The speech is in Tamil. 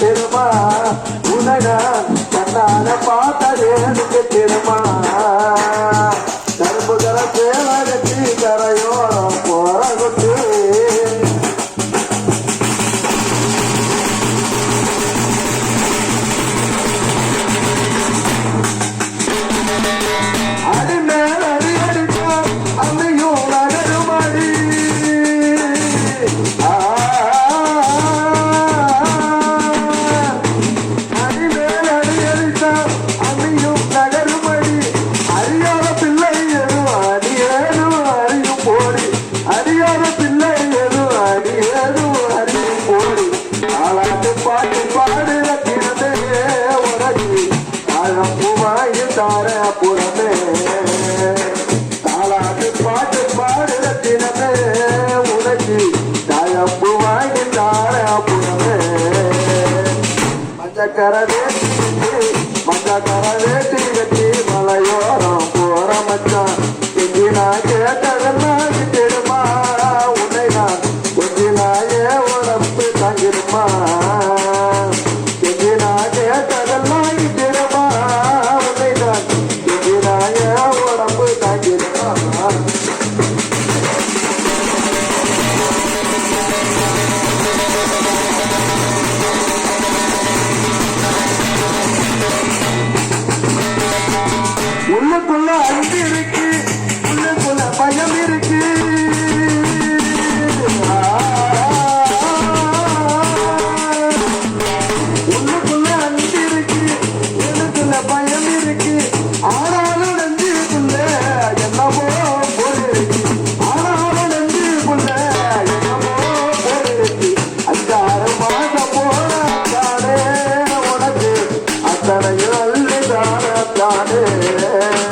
பெருமா உனடா கண்ணால பார்த்ததே எனக்கு பெருமா cara de ti, manda cara de ti. உள்ளுக்குள்ள அஞ்சு রে